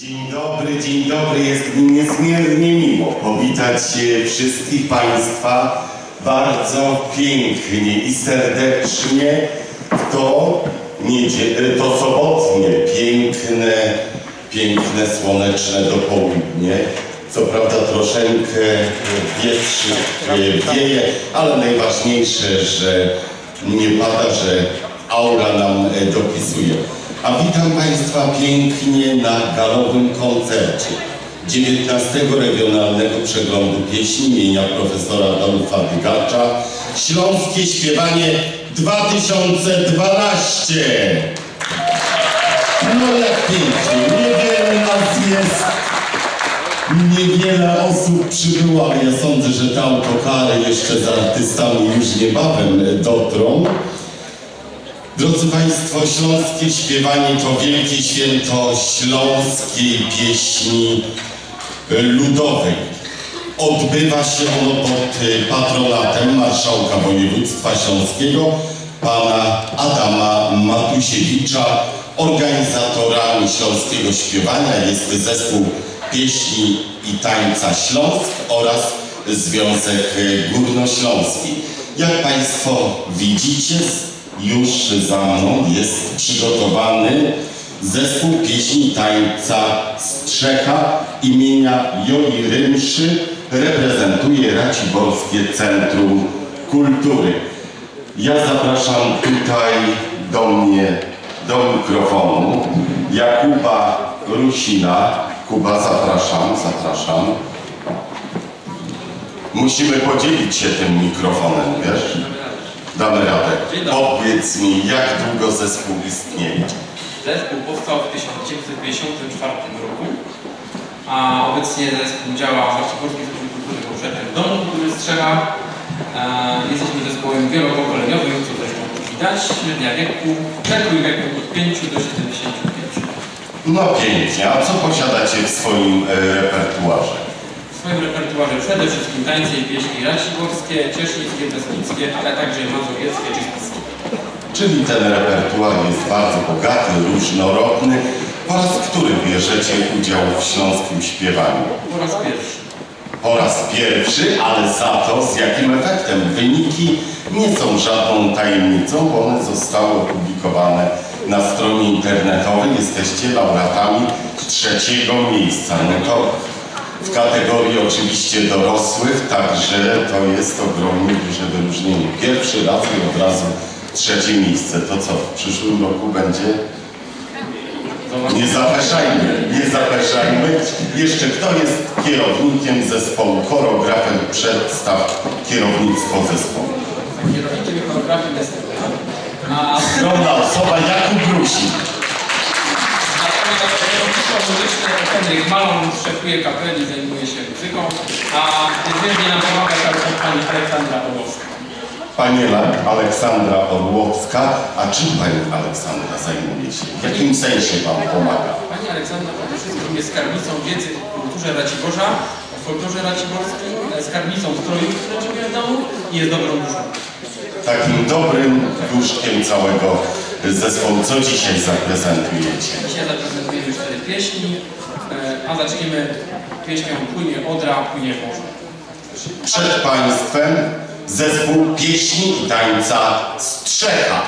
Dzień dobry, dzień dobry. Jest mi niezmiernie miło powitać wszystkich Państwa bardzo pięknie i serdecznie w to, to sobotnie, piękne, piękne, słoneczne dopołudnie. Co prawda troszeczkę wietrzyk wieje, ale najważniejsze, że nie pada, że aura nam e, dopisuje. A witam Państwa pięknie na galowym koncercie 19 Regionalnego Przeglądu Pieśni imienia profesora Adolfa Dygacza Śląskie Śpiewanie 2012 No jak pięknie, niewiele nas jest Niewiele osób przybyło, ale ja sądzę, że te autokary jeszcze z artystami już niebawem dotrą. Drodzy Państwo, śląskie śpiewanie to wielkie święto śląskiej pieśni ludowej. Odbywa się ono pod patronatem marszałka województwa śląskiego, pana Adama Matusiewicza. Organizatorami śląskiego śpiewania jest zespół pieśni i tańca Śląsk oraz Związek Górnośląski. Jak Państwo widzicie, już za mną jest przygotowany zespół pieśni tańca Strzecha imienia Joli Rymszy. Reprezentuje Raciborskie Centrum Kultury. Ja zapraszam tutaj do mnie, do mikrofonu Jakuba Rusina. Kuba, zapraszam, zapraszam. Musimy podzielić się tym mikrofonem, wiesz? Damy radę. Powiedz mi, jak długo zespół istnieje? Zespół powstał w 1954 roku, a obecnie zespół działa w Raciborskim Centrum Kultury w Domu Kultury Strzecha. E, Jesteśmy zespołem wielopokoleniowym, co zresztą widać. Średnia wieku, przekrój wieku od 5 do 75. No pięknie, a co posiadacie w swoim e, repertuarze? W swoim repertuarze przede wszystkim tańce i pieśni raciborskie, ciesznickie, pesnickie, ale także mazowieckie czy spiskie. Czyli ten repertuar jest bardzo bogaty, różnorodny. Po raz który bierzecie udział w śląskim śpiewaniu? Po raz pierwszy. Po raz pierwszy, ale za to z jakim efektem? Wyniki nie są żadną tajemnicą, bo one zostały opublikowane na stronie internetowej. Jesteście laureatami trzeciego miejsca. No to w kategorii oczywiście dorosłych, także to jest ogromnie duże wyróżnienie. Pierwszy raz i od razu trzecie miejsce. To co, w przyszłym roku będzie? Nie zapeszajmy, nie zapeszajmy. Jeszcze kto jest kierownikiem zespołu, choreografem przedstaw kierownictwo zespołu? Kierownikiem choreografii jest a Skromna osoba Jakub Rusik. Muzyczne Henryk Malon szefuje kapeli, zajmuje się muzyką, a niezmiernie nam pomaga także pani Aleksandra Orłowska. Pani Aleksandra Orłowska. A czym Pani Aleksandra zajmuje się? W jakim sensie Wam pomaga? Pani Aleksandra przede wszystkim jest skarbnicą wiedzy w kulturze Raciborza, o folklorze raciborskim, e, skarbnicą strojów, które ciągnie w domu i jest dobrą duszą. Takim dobrym duszkiem całego zespołu. Co dzisiaj zaprezentujecie? Dzisiaj zaprezentujemy cztery pieśni, e, a zaczniemy pieśnią Płynie Odra, płynie Morze. Przed Państwem zespół pieśni i tańca Strzecha.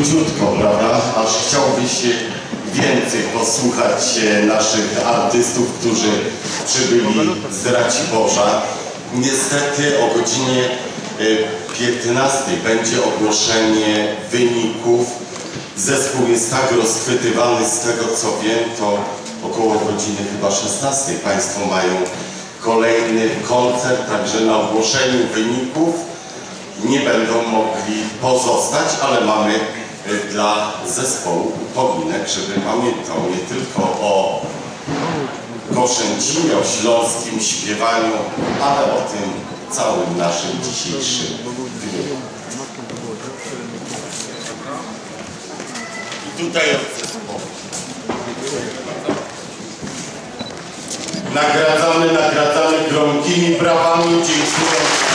Króciutko, prawda? Aż chciałby się więcej posłuchać e, naszych artystów, którzy przybyli z Raciborza. Niestety o godzinie e, 15 będzie ogłoszenie wyników. Zespół jest tak rozchwytywany z tego co wiem, to około godziny chyba 16 Państwo mają kolejny koncert, także na ogłoszeniu wyników nie będą mogli pozostać, ale mamy dla zespołu upominek, żeby pamiętał nie tylko o Koszęcinie, o śląskim śpiewaniu, ale o tym całym naszym dzisiejszym dniu. I tutaj od zespołu. Nagradzamy, nagradzamy gromkimi brawami, dziękuję.